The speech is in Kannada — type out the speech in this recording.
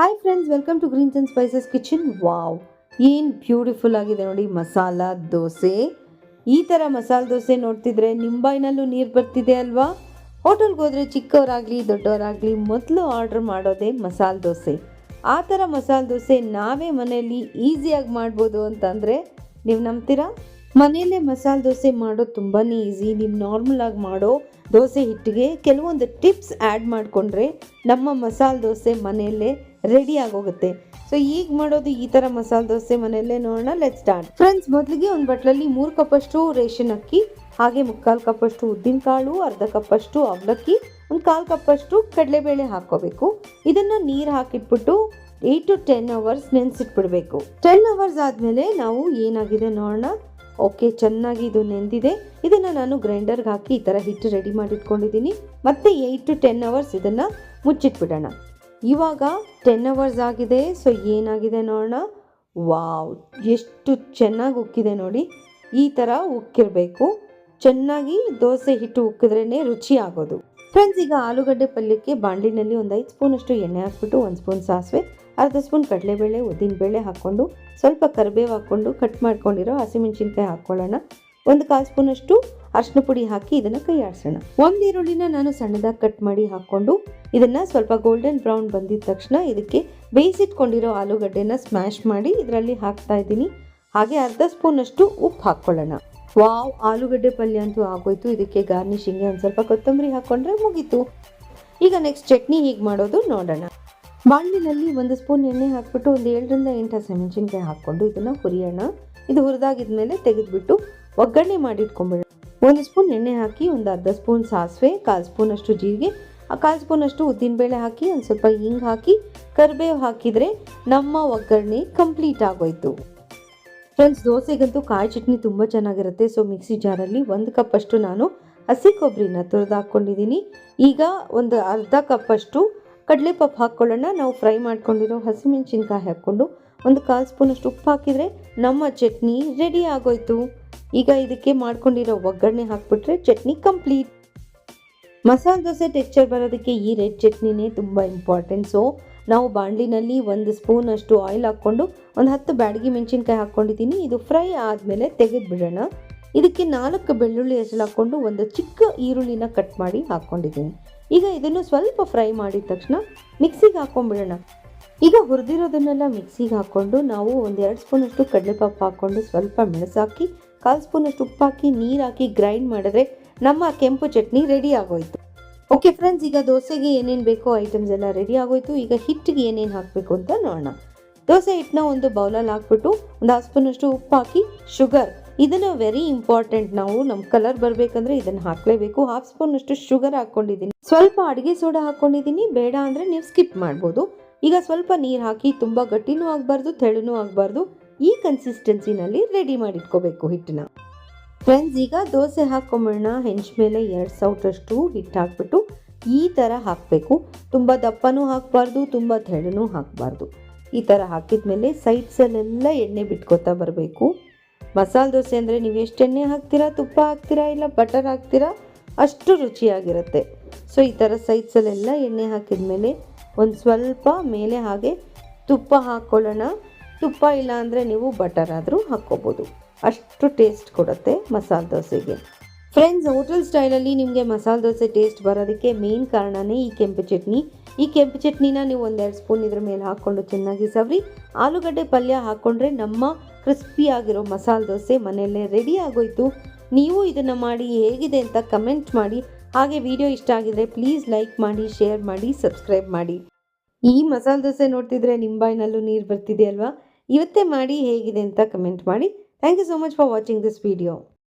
Hi friends welcome to greens and spices kitchen wow ಏನು ಬ್ಯೂಟಿಫುಲ್ ಆಗಿದೆ ನೋಡಿ, ಮಸಾಲ ದೋಸೆ. ಈ ಥರ ಮಸಾಲ ದೋಸೆ ನೋಡ್ತಿದ್ರೆ ನಿಂಬಾಯಿನಲ್ಲೂ ನೀರು ಬರ್ತಿದೆ ಅಲ್ವಾ? ಹೋಟೆಲ್ಗೆ ಹೋದರೆ ಚಿಕ್ಕವರಾಗಲಿ, ದೊಡ್ಡವರಾಗಲಿ ಮೊದಲು ಆರ್ಡ್ರ್ ಮಾಡೋದೇ ಮಸಾಲ ದೋಸೆ. ಆ ಥರ ಮಸಾಲ ದೋಸೆ ನಾವೇ ಮನೆಯಲ್ಲಿ ಈಸಿಯಾಗಿ ಮಾಡ್ಬೋದು ಅಂತಂದರೆ ನೀವು ನಂಬ್ತೀರಾ? ಮನೆಯಲ್ಲೇ ಮಸಾಲೆ ದೋಸೆ ಮಾಡೋದು ತುಂಬಾ ಈಸಿ ನೀವು ನಾರ್ಮಲ್ ಆಗಿ ಮಾಡೋ ದೋಸೆ ಹಿಟ್ಟಿಗೆ ಕೆಲವೊಂದು ಟಿಪ್ಸ್ ಆ್ಯಡ್ ಮಾಡಿಕೊಂಡ್ರೆ ನಮ್ಮ ಮಸಾಲೆ ದೋಸೆ ಮನೆಯಲ್ಲೇ ರೆಡಿ ಆಗೋಗುತ್ತೆ. ಸೊ ಈಗ ಮಾಡೋದು ಈ ಥರ ಮಸಾಲೆ ದೋಸೆ ಮನೆಯಲ್ಲೇ ನೋಡೋಣ ಲೆಟ್ ಸ್ಟಾರ್ಟ್ ಫ್ರೆಂಡ್ಸ್ ಮೊದಲಿಗೆ ಒಂದು ಬಟ್ಲಲ್ಲಿ ಮೂರು ಕಪ್ಪಷ್ಟು ರೇಷನ್ ಅಕ್ಕಿ, ಹಾಗೆ ಮುಕ್ಕಾಲು ಕಪ್ಪಷ್ಟು ಉದ್ದಿನಕಾಳು ಅರ್ಧ ಕಪ್ಪಷ್ಟು ಅವಲಕ್ಕಿ, ಒಂದು ಕಾಲು ಕಪ್ಪಷ್ಟು ಕಡಲೆಬೇಳೆ ಹಾಕ್ಕೋಬೇಕು. ಇದನ್ನು ನೀರು ಹಾಕಿಟ್ಬಿಟ್ಟು ಏಯ್ಟ್ ಟು ಟೆನ್ ಅವರ್ಸ್ ನೆನೆಸಿಟ್ಬಿಡ್ಬೇಕು. ಟೆನ್ ಅವರ್ಸ್ ಆದಮೇಲೆ ನಾವು ಏನಾಗಿದೆ ನೋಡೋಣ. ಓಕೆ, ಚೆನ್ನಾಗಿ ಇದು ನೆಂದಿದೆ. ಇದನ್ನು ನಾನು ಗ್ರೈಂಡರ್ಗೆ ಹಾಕಿ ಈ ಥರ ಹಿಟ್ಟು ರೆಡಿ ಮಾಡಿಟ್ಕೊಂಡಿದ್ದೀನಿ. ಮತ್ತೆ ಏಯ್ಟ್ ಟು ಟೆನ್ ಅವರ್ಸ್ ಇದನ್ನು ಮುಚ್ಚಿಟ್ಬಿಡೋಣ. ಇವಾಗ ಟೆನ್ ಅವರ್ಸ್ ಆಗಿದೆ ಸೊ ಏನಾಗಿದೆ ನೋಡೋಣ. ವಾವ್, ಎಷ್ಟು ಚೆನ್ನಾಗಿ ಉಕ್ಕಿದೆ ನೋಡಿ. ಈ ಥರ ಉಕ್ಕಿರಬೇಕು. ಚೆನ್ನಾಗಿ ದೋಸೆ ಹಿಟ್ಟು ಉಕ್ಕಿದ್ರೇ ರುಚಿ ಆಗೋದು. ಫ್ರೆಂಡ್ಸ್, ಈಗ ಆಲೂಗಡ್ಡೆ ಪಲ್ಯಕ್ಕೆ ಬಾಣಲಿನಲ್ಲಿ ಒಂದು ಐದು ಸ್ಪೂನಷ್ಟು ಎಣ್ಣೆ ಹಾಕ್ಬಿಟ್ಟು, ಒಂದು ಸ್ಪೂನ್ ಸಾಸಿವೆ, ಅರ್ಧ ಸ್ಪೂನ್ ಕಡಲೆಬೇಳೆ ಉದ್ದಿನಬೇಳೆ ಹಾಕ್ಕೊಂಡು, ಸ್ವಲ್ಪ ಕರಿಬೇವು ಹಾಕ್ಕೊಂಡು ಕಟ್ ಮಾಡ್ಕೊಂಡಿರೋ ಹಸಿಮೆಣಸಿನ್ಕಾಯಿ ಹಾಕ್ಕೊಳ್ಳೋಣ ಒಂದು ಕಾಲು ಸ್ಪೂನಷ್ಟು ಅರ್ಶಿನ ಪುಡಿ ಹಾಕಿ ಇದನ್ನು ಕೈ ಆಡಿಸೋಣ ಒಂದು ಈರುಳ್ಳಿನ ನಾನು ಸಣ್ಣದಾಗಿ ಕಟ್ ಮಾಡಿ ಹಾಕ್ಕೊಂಡು, ಇದನ್ನು ಸ್ವಲ್ಪ ಗೋಲ್ಡನ್ ಬ್ರೌನ್ ಬಂದಿದ ತಕ್ಷಣ ಇದಕ್ಕೆ ಬೇಯಿಸಿಟ್ಕೊಂಡಿರೋ ಆಲೂಗಡ್ಡೆನ ಸ್ಮ್ಯಾಶ್ ಮಾಡಿ ಇದರಲ್ಲಿ ಹಾಕ್ತಾ ಇದ್ದೀನಿ. ಹಾಗೆ ಅರ್ಧ ಸ್ಪೂನಷ್ಟು ಉಪ್ಪು ಹಾಕ್ಕೊಳ್ಳೋಣ ವಾವ್, ಆಲೂಗಡ್ಡೆ ಪಲ್ಯ ಅಂತೂ ಆಗೋಯ್ತು. ಇದಕ್ಕೆ ಗಾರ್ನಿಶಿಂಗ್ಗೆ ಒಂದು ಸ್ವಲ್ಪ ಕೊತ್ತಂಬರಿ ಹಾಕ್ಕೊಂಡ್ರೆ ಮುಗೀತು. ಈಗ ನೆಕ್ಸ್ಟ್ ಚಟ್ನಿ ಹೀಗೆ ಮಾಡೋದು ನೋಡೋಣ. ಬಾಣಲಿನಲ್ಲಿ ಒಂದು ಸ್ಪೂನ್ ಎಣ್ಣೆ ಹಾಕ್ಬಿಟ್ಟು ಒಂದು ಏಳರಿಂದ ಎಂಟು ಹಸಿಮೆಣಸಿನ್ಕಾಯಿ ಹಾಕ್ಕೊಂಡು ಇದನ್ನು ಹುರಿಯೋಣ. ಇದು ಹುರಿದಾಗಿದ್ಮೇಲೆ ತೆಗೆದುಬಿಟ್ಟು ಒಗ್ಗರಣೆ ಮಾಡಿಟ್ಕೊಂಬಿಡೋಣ ಒಂದು ಸ್ಪೂನ್ ಎಣ್ಣೆ ಹಾಕಿ ಒಂದು ಅರ್ಧ ಸ್ಪೂನ್ ಸಾಸಿವೆ, ಕಾಲು ಸ್ಪೂನಷ್ಟು ಜೀರಿಗೆ, ಆ ಕಾಲು ಸ್ಪೂನಷ್ಟು ಉದ್ದಿನಬೇಳೆ ಹಾಕಿ ಒಂದು ಸ್ವಲ್ಪ ಹಿಂಗೆ ಹಾಕಿ ಕರಿಬೇವು ಹಾಕಿದರೆ ನಮ್ಮ ಒಗ್ಗರಣೆ ಕಂಪ್ಲೀಟ್ ಆಗೋಯ್ತು. ಫ್ರೆಂಡ್ಸ್, ದೋಸೆಗಂತೂ ಕಾಯಿ ಚಟ್ನಿ ತುಂಬ ಚೆನ್ನಾಗಿರುತ್ತೆ. ಸೊ ಮಿಕ್ಸಿ ಜಾರಲ್ಲಿ ಒಂದು ಕಪ್ಪಷ್ಟು ನಾನು ಹಸಿ ಕೊಬ್ಬರಿನ ತುರಿದು ಹಾಕ್ಕೊಂಡಿದ್ದೀನಿ ಈಗ ಒಂದು ಅರ್ಧ ಕಪ್ಪಷ್ಟು ಕಡಲೆಪಪ್ಪು ಹಾಕ್ಕೊಳ್ಳೋಣ ನಾವು ಫ್ರೈ ಮಾಡ್ಕೊಂಡಿರೋ ಹಸಿಮೆಣಸಿನ್ಕಾಯಿ ಹಾಕ್ಕೊಂಡು ಒಂದು ಕಾಲು ಸ್ಪೂನಷ್ಟು ಉಪ್ಪು ಹಾಕಿದರೆ ನಮ್ಮ ಚಟ್ನಿ ರೆಡಿ ಆಗೋಯ್ತು. ಈಗ ಇದಕ್ಕೆ ಮಾಡ್ಕೊಂಡಿರೋ ಒಗ್ಗರಣೆ ಹಾಕ್ಬಿಟ್ರೆ ಚಟ್ನಿ ಕಂಪ್ಲೀಟ್. ಮಸಾಲೆ ದೋಸೆ ಟೆಕ್ಸ್ಚರ್ ಬರೋದಕ್ಕೆ ಈ ರೆಡ್ ಚಟ್ನಿನೇ ತುಂಬ ಇಂಪಾರ್ಟೆಂಟ್ ಸೊ ನಾವು ಬಾಣಲಿನಲ್ಲಿ ಒಂದು ಸ್ಪೂನಷ್ಟು ಆಯಿಲ್ ಹಾಕ್ಕೊಂಡು ಒಂದು ಹತ್ತು ಬ್ಯಾಡಗಿ ಮೆಣಸಿನ್ಕಾಯಿ ಹಾಕ್ಕೊಂಡಿದ್ದೀನಿ. ಇದು ಫ್ರೈ ಆದಮೇಲೆ ತೆಗೆದು ಬಿಡೋಣ ಇದಕ್ಕೆ ನಾಲ್ಕು ಬೆಳ್ಳುಳ್ಳಿ ಹೆಸರು ಹಾಕ್ಕೊಂಡು ಒಂದು ಚಿಕ್ಕ ಈರುಳ್ಳಿನ ಕಟ್ ಮಾಡಿ ಹಾಕ್ಕೊಂಡಿದ್ದೀನಿ. ಈಗ ಇದನ್ನು ಸ್ವಲ್ಪ ಫ್ರೈ ಮಾಡಿದ ತಕ್ಷಣ ಮಿಕ್ಸಿಗೆ ಹಾಕ್ಕೊಂಡ್ಬಿಡೋಣ. ಈಗ ಹುರಿದಿರೋದನ್ನೆಲ್ಲ ಮಿಕ್ಸಿಗೆ ಹಾಕ್ಕೊಂಡು ನಾವು ಒಂದು ಎರಡು ಸ್ಪೂನಷ್ಟು ಕಡಲೆಪಾಪು ಹಾಕ್ಕೊಂಡು ಸ್ವಲ್ಪ ಮೆಣಸಾಕಿ ಕಾಲು ಸ್ಪೂನಷ್ಟು ಉಪ್ಪು ಹಾಕಿ, ನೀರು ಹಾಕಿ ಗ್ರೈಂಡ್ ಮಾಡಿದ್ರೆ ನಮ್ಮ ಕೆಂಪು ಚಟ್ನಿ ರೆಡಿ ಆಗೋಯ್ತು. ಓಕೆ ಫ್ರೆಂಡ್ಸ್ ಈಗ ದೋಸೆಗೆ ಏನೇನು ಬೇಕೋ ಐಟಮ್ಸ್ ಎಲ್ಲ ರೆಡಿ ಆಗೋಯ್ತು. ಈಗ ಹಿಟ್ಟಿಗೆ ಏನೇನು ಹಾಕಬೇಕು ಅಂತ ನೋಡೋಣ. ದೋಸೆ ಹಿಟ್ಟನ್ನ ಒಂದು ಬೌಲಲ್ಲಿ ಹಾಕ್ಬಿಟ್ಟು ಒಂದು ಹಾಫ್ ಸ್ಪೂನಷ್ಟು ಉಪ್ಪು ಹಾಕಿ ಶುಗರ್ ಇದನ್ನು ವೆರಿ ಇಂಪಾರ್ಟೆಂಟ್ ನಾವು ನಮ್ಮ ಕಲರ್ ಬರಬೇಕಂದ್ರೆ ಇದನ್ನು ಹಾಕಲೇಬೇಕು. ಹಾಫ್ ಸ್ಪೂನಷ್ಟು ಶುಗರ್ ಹಾಕ್ಕೊಂಡಿದ್ದೀನಿ. ಸ್ವಲ್ಪ ಅಡುಗೆ ಸೋಡಾ ಹಾಕ್ಕೊಂಡಿದ್ದೀನಿ. ಬೇಡ ಅಂದರೆ ನೀವು ಸ್ಕಿಪ್ ಮಾಡ್ಬೋದು. ಈಗ ಸ್ವಲ್ಪ ನೀರು ಹಾಕಿ ತುಂಬ ಗಟ್ಟಿನೂ ಆಗಬಾರ್ದು, ತೆಳುನೂ ಆಗಬಾರ್ದು. ಈ ಕನ್ಸಿಸ್ಟೆನ್ಸಿನಲ್ಲಿ ರೆಡಿ ಮಾಡಿಟ್ಕೋಬೇಕು ಹಿಟ್ಟನ್ನ. ಫ್ರೆಂಡ್ಸ್ ಈಗ ದೋಸೆ ಹಾಕ್ಕೊಂಬಿಡೋಣ ಹೆಂಚ್ ಮೇಲೆ ಎರಡು ಸೌಟಷ್ಟು ಹಿಟ್ಟು ಹಾಕ್ಬಿಟ್ಟು ಈ ಥರ ಹಾಕಬೇಕು. ತುಂಬ ದಪ್ಪನೂ ಹಾಕಬಾರ್ದು, ತುಂಬ ತೆಳ್ಳನೂ ಹಾಕಬಾರ್ದು. ಈ ಥರ ಹಾಕಿದ ಮೇಲೆ ಸೈಡ್ಸಲ್ಲೆಲ್ಲ ಎಣ್ಣೆ ಬಿಟ್ಕೋತಾ ಬರಬೇಕು. ಮಸಾಲೆ ದೋಸೆ ಅಂದರೆ ನೀವು ಎಷ್ಟು ಎಣ್ಣೆ ಹಾಕ್ತೀರಾ, ತುಪ್ಪ ಹಾಕ್ತೀರಾ ಇಲ್ಲ ಬಟರ್ ಹಾಕ್ತೀರಾ, ಅಷ್ಟು ರುಚಿಯಾಗಿರುತ್ತೆ. ಸೊ, ಈ ಥರ ಸೈಡ್ಸಲ್ಲೆಲ್ಲ ಎಣ್ಣೆ ಹಾಕಿದ ಮೇಲೆ ಒಂದು ಸ್ವಲ್ಪ ಮೇಲೆ ಹಾಗೆ ತುಪ್ಪ ಹಾಕ್ಕೊಳ್ಳೋಣ ತುಪ್ಪ ಇಲ್ಲ ಅಂದರೆ ನೀವು ಬಟರ್ ಆದರೂ ಹಾಕ್ಕೋಬೋದು. ಅಷ್ಟು ಟೇಸ್ಟ್ ಕೊಡುತ್ತೆ ಮಸಾಲೆ ದೋಸೆಗೆ. ಫ್ರೆಂಡ್ಸ್ ಹೋಟೆಲ್ ಸ್ಟೈಲಲ್ಲಿ ನಿಮಗೆ ಮಸಾಲೆ ದೋಸೆ ಟೇಸ್ಟ್ ಬರೋದಕ್ಕೆ ಮೇನ್ ಕಾರಣನೇ ಈ ಕೆಂಪು ಚಟ್ನಿ. ಈ ಕೆಂಪು ಚಟ್ನಿನ ನೀವು ಒಂದೆರಡು ಸ್ಪೂನ್ ಇದ್ರ ಮೇಲೆ ಹಾಕ್ಕೊಂಡು ಚೆನ್ನಾಗಿ ಸವರಿ. ಆಲೂಗಡ್ಡೆ ಪಲ್ಯ ಹಾಕ್ಕೊಂಡ್ರೆ ನಮ್ಮ ಕ್ರಿಸ್ಪಿ ಆಗಿರೋ ಮಸಾಲೆ ದೋಸೆ ಮನೆಯಲ್ಲೇ ರೆಡಿ ಆಗೋಯ್ತು. ನೀವು ಇದನ್ನು ಮಾಡಿ ಹೇಗಿದೆ ಅಂತ ಕಮೆಂಟ್ ಮಾಡಿ. ಹಾಗೆ ವಿಡಿಯೋ ಇಷ್ಟ ಆಗಿದ್ರೆ ಪ್ಲೀಸ್ ಲೈಕ್ ಮಾಡಿ ಶೇರ್ ಮಾಡಿ ಸಬ್ಸ್ಕ್ರೈಬ್ ಮಾಡಿ. ಈ ಮಸಾಲೆ ದೋಸೆ ನೋಡ್ತಿದ್ರೆ ನಿಂಬಾಯಿನಲ್ಲೂ ಬಾಯಿನಲ್ಲೂ ನೀರು ಬರ್ತಿದೆ ಅಲ್ವಾ? ಇವತ್ತೇ ಮಾಡಿ ಹೇಗಿದೆ ಅಂತ ಕಮೆಂಟ್ ಮಾಡಿ. Thank you so much for watching this video